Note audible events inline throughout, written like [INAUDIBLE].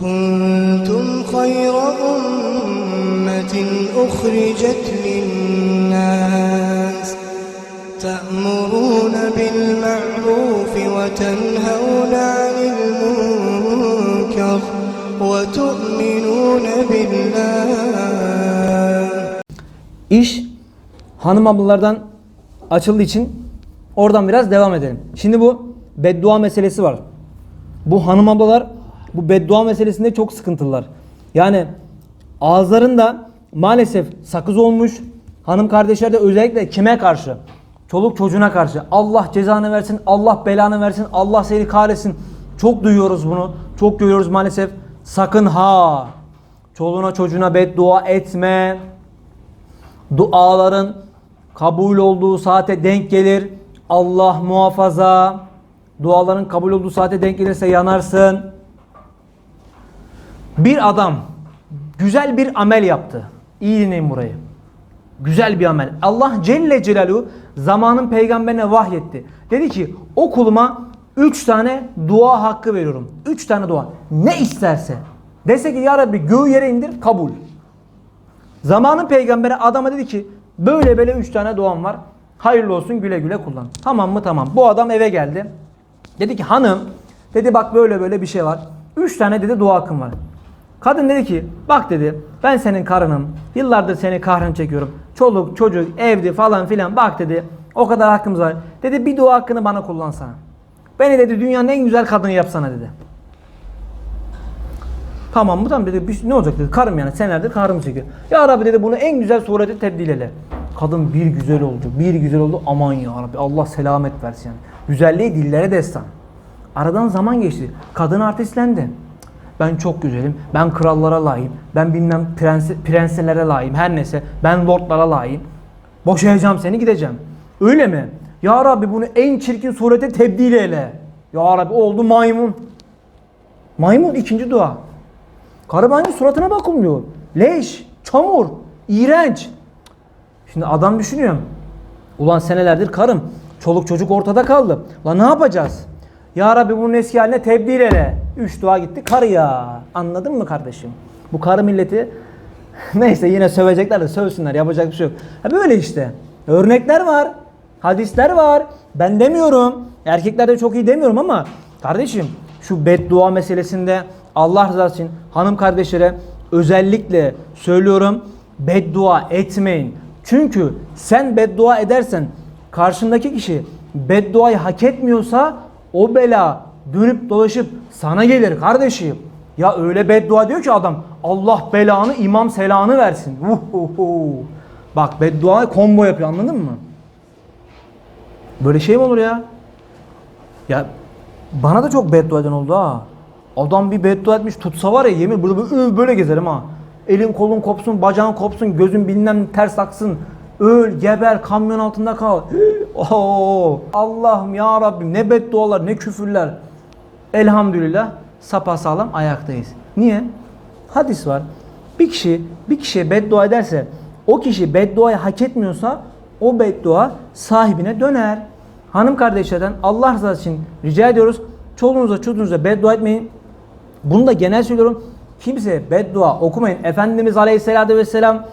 كنتم خير أمة أخرجت للناس تأمرون بالمعروف وتنهون عن المنكر وتؤمنون بالله İş hanım ablalardan açıldığı için oradan biraz devam edelim. Şimdi bu beddua meselesi var. Bu hanım ablalar bu beddua meselesinde çok sıkıntılılar. Yani ağızlarında maalesef sakız olmuş. Hanım kardeşler de özellikle kime karşı? Çoluk çocuğuna karşı. Allah cezanı versin, Allah belanı versin, Allah seni kahretsin. Çok duyuyoruz bunu. Çok görüyoruz maalesef. Sakın ha. Çoluğuna çocuğuna beddua etme duaların kabul olduğu saate denk gelir. Allah muhafaza. Duaların kabul olduğu saate denk gelirse yanarsın. Bir adam güzel bir amel yaptı. İyi dinleyin burayı. Güzel bir amel. Allah Celle Celaluhu zamanın peygamberine vahyetti. Dedi ki o kuluma 3 tane dua hakkı veriyorum. 3 tane dua. Ne isterse. Dese ki ya Rabbi göğü yere indir kabul. Zamanın peygamberi adama dedi ki böyle böyle 3 tane duam var. Hayırlı olsun güle güle kullan. Tamam mı? Tamam. Bu adam eve geldi. Dedi ki hanım dedi bak böyle böyle bir şey var. 3 tane dedi dua hakkım var. Kadın dedi ki bak dedi ben senin karınım. Yıllardır seni kahrını çekiyorum. Çoluk çocuk evdi falan filan bak dedi. O kadar hakkımız var. Dedi bir dua hakkını bana kullansana. Beni dedi dünyanın en güzel kadını yapsana dedi. Tamam mı? Tamam dedi. Bir- Ne olacak dedi. Karım yani senelerdir karım çekiyor. Ya Rabbi dedi bunu en güzel surete tebdil eyle. Kadın bir güzel oldu. Bir güzel oldu. Aman ya Rabbi Allah selamet versin yani. Güzelliği dillere destan. Aradan zaman geçti. Kadın artistlendi. Ben çok güzelim. Ben krallara layığım. Ben bilmem prens, prenselere layığım. Her neyse. Ben lordlara layığım. Boşayacağım seni gideceğim. Öyle mi? Ya Rabbi bunu en çirkin surete tebdil eyle. Ya Rabbi oldu maymun. Maymun ikinci dua. Karı bence suratına bakılmıyor. Leş, çamur, iğrenç. Şimdi adam düşünüyor. Ulan senelerdir karım. Çoluk çocuk ortada kaldı. Lan ne yapacağız? Ya Rabbi bunun eski haline tebdil eyle. Üç dua gitti karı ya. Anladın mı kardeşim? Bu karı milleti [LAUGHS] neyse yine sövecekler de sövsünler. Yapacak bir şey yok. Ha böyle işte. Örnekler var. Hadisler var. Ben demiyorum. Erkekler de çok iyi demiyorum ama kardeşim şu beddua meselesinde Allah rızası için hanım kardeşlere özellikle söylüyorum beddua etmeyin. Çünkü sen beddua edersen karşındaki kişi bedduayı hak etmiyorsa o bela dönüp dolaşıp sana gelir kardeşim. Ya öyle beddua diyor ki adam Allah belanı imam selanı versin. Uhuhu. Bak beddua combo yapıyor anladın mı? Böyle şey mi olur ya? Ya bana da çok beddua eden oldu ha. Adam bir beddua etmiş tutsa var ya yemin burada böyle, böyle gezerim ha. Elin kolun kopsun, bacağın kopsun, gözün bilmem ters aksın. Öl, geber, kamyon altında kal. [GASPS] Oo, Allah'ım ya Rabbim ne beddualar ne küfürler. Elhamdülillah sapasağlam ayaktayız. Niye? Hadis var. Bir kişi bir kişiye beddua ederse o kişi bedduayı hak etmiyorsa o beddua sahibine döner. Hanım kardeşlerden Allah rızası için rica ediyoruz. Çoluğunuza çocuğunuza beddua etmeyin. Bunu da genel söylüyorum. Kimse beddua okumayın. Efendimiz Aleyhisselatü Vesselam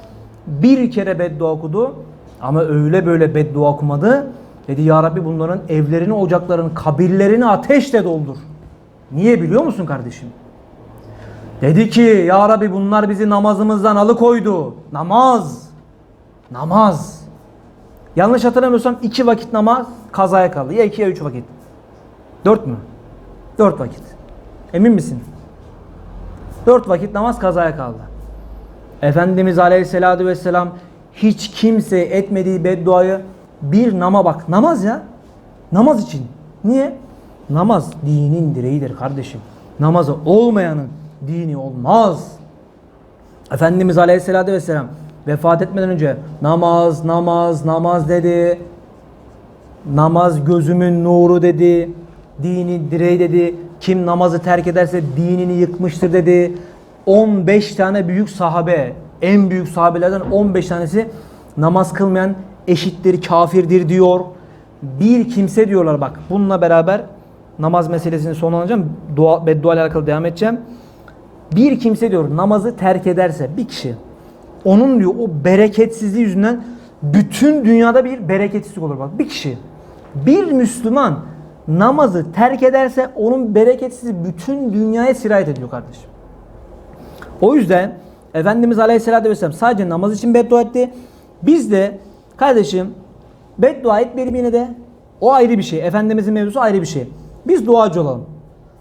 bir kere beddua okudu. Ama öyle böyle beddua okumadı. Dedi ya Rabbi bunların evlerini, ocaklarını, kabirlerini ateşle doldur. Niye biliyor musun kardeşim? Dedi ki ya Rabbi bunlar bizi namazımızdan alıkoydu. Namaz. Namaz. Yanlış hatırlamıyorsam iki vakit namaz kazaya kaldı. Ya iki ya üç vakit. Dört mü? Dört vakit. Emin misin? Dört vakit namaz kazaya kaldı. Efendimiz Aleyhisselatü Vesselam hiç kimse etmediği bedduayı bir nama bak. Namaz ya. Namaz için. Niye? Namaz dinin direğidir kardeşim. Namazı olmayanın dini olmaz. Efendimiz Aleyhisselatü Vesselam vefat etmeden önce namaz, namaz, namaz dedi. Namaz gözümün nuru dedi. Dini direği dedi. Kim namazı terk ederse dinini yıkmıştır dedi. 15 tane büyük sahabe, en büyük sahabelerden 15 tanesi namaz kılmayan eşittir, kafirdir diyor. Bir kimse diyorlar bak. Bununla beraber namaz meselesini sonlanacağım. Dua, beddua ile alakalı devam edeceğim. Bir kimse diyor namazı terk ederse bir kişi onun diyor o bereketsizliği yüzünden bütün dünyada bir bereketsizlik olur bak bir kişi bir Müslüman namazı terk ederse onun bereketsizliği bütün dünyaya sirayet ediyor kardeşim. O yüzden Efendimiz Aleyhisselatü Vesselam sadece namaz için beddua etti. Biz de kardeşim beddua etmeyelim yine de o ayrı bir şey. Efendimizin mevzusu ayrı bir şey. Biz duacı olalım.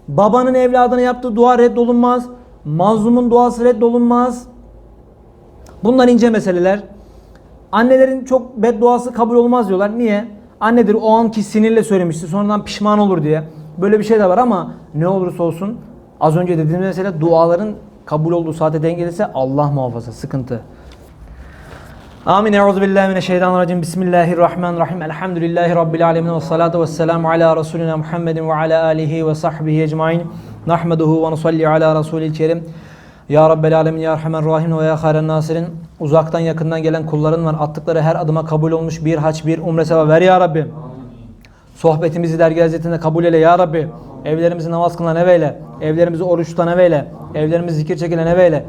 Babanın evladına yaptığı dua reddolunmaz. Mazlumun duası reddolunmaz. Bunlar ince meseleler. Annelerin çok bedduası kabul olmaz diyorlar. Niye? Annedir o anki sinirle söylemişti. Sonradan pişman olur diye. Böyle bir şey de var ama ne olursa olsun az önce dediğim mesele duaların kabul olduğu saate denk gelirse Allah muhafaza sıkıntı. Amin. Euzu billahi mineşşeytanirracim. Bismillahirrahmanirrahim. Elhamdülillahi rabbil alamin ve salatu vesselamu ala resulina Muhammedin ve ala alihi ve sahbihi ecmaîn. Nahmeduhu ve nusalli ala rasulil kerim. Ya Rabbel Alemin, Ya Erhamen Rahim ve Ya Hayren Nasirin. Uzaktan yakından gelen kulların var. Attıkları her adıma kabul olmuş bir haç, bir umre sevabı ver Ya Rabbi. Sohbetimizi dergi hazretinde kabul eyle Ya Rabbi. Evlerimizi namaz kılan eveyle. Evlerimizi oruç tutan eveyle. Evlerimizi zikir çekilen eveyle.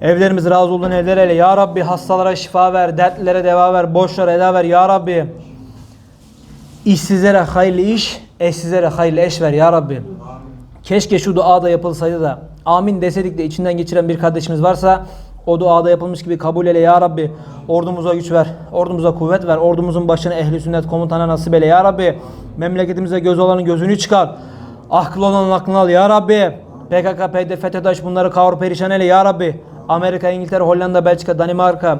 Evlerimizi razı olduğun evler eyle. Ya Rabbi hastalara şifa ver, dertlilere deva ver, borçlara eda ver Ya Rabbi. İşsizlere hayırlı iş, eşsizlere hayırlı eş ver Ya Rabbi. Keşke şu dua da yapılsaydı da amin deseydik de içinden geçiren bir kardeşimiz varsa o duada yapılmış gibi kabul eyle ya Rabbi. Ordumuza güç ver, ordumuza kuvvet ver, ordumuzun başına ehli sünnet komutana nasip eyle ya Rabbi. Memleketimize göz olanın gözünü çıkar. Akıl olanın aklını al ya Rabbi. PKK, PD, FETÖ'daş bunları kavur perişan eyle ya Rabbi. Amerika, İngiltere, Hollanda, Belçika, Danimarka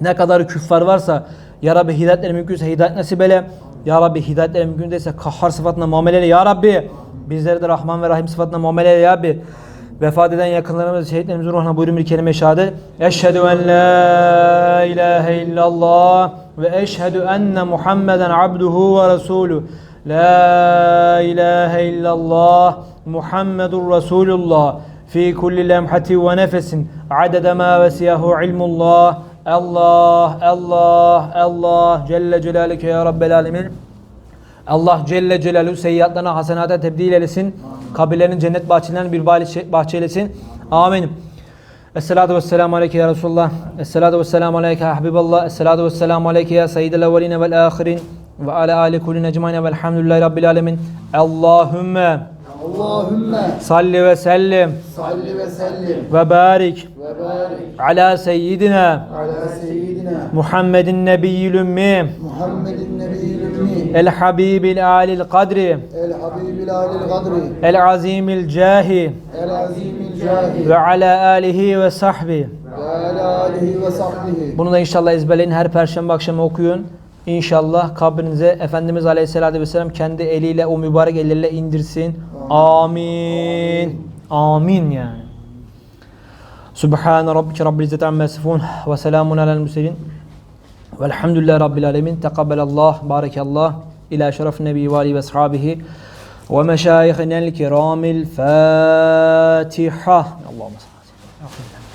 ne kadar küffar varsa ya Rabbi hidayetleri mümkünse hidayet nasip eyle. Ya Rabbi hidayetleri mümkün değilse kahhar sıfatına muamele eyle ya Rabbi. Bizleri de Rahman ve Rahim sıfatına muamele eyle ya Rabbi. Vefat eden yakınlarımız, şehitlerimizin ruhuna buyurun bir kelime-i şehadet. Eşhedü en la ilahe illallah ve eşhedü enne Muhammeden abduhu ve resulü. La ilahe illallah Muhammedun Resulullah fi kulli lemhati ve nefesin adede ma vesiyahu ilmullah Allah, Allah, Allah Celle Celaluke ya Rabbel Alemin Allah Celle Celaluhu seyyiatlarına hasenata tebdil eylesin. Kabirlerin cennet bahçelerinden bir bahçe eylesin. Amin. Esselatu vesselamu aleyke ya Resulullah. Esselatu vesselamu aleyke ya Habiballah. Esselatu vesselamu aleyke ya Seyyidel evveline vel ahirin. Ve ala ali kulli necmaine velhamdülillahi rabbil alemin. Allahümme Allahümme salli ve sellim salli ve sellim ve barik ve barik ala seyyidina ala seyyidina Muhammedin nebiyyül ümmi Muhammedin nebiyyil ümmi el habibil alil kadri el habibil alil gadri el azimil cahi el azimil cahi ve ala alihi ve sahbi. ve ala alihi ve sahbihi Bunu da inşallah ezberleyin. Her perşembe akşamı okuyun. İnşallah kabrinize Efendimiz Aleyhisselatü Vesselam kendi eliyle o mübarek elleriyle indirsin. Amin. Amin yani. Subhane Rabbike Rabbil İzzeti Amma Yasifun ve selamun alel müselin. Velhamdülillahi Rabbil Alemin. Tekabbelallah, barekallah. İlâ şeref nebi ve alihi ve ashabihi ve meşâihinel kiramil Fatiha. Allahümme salli.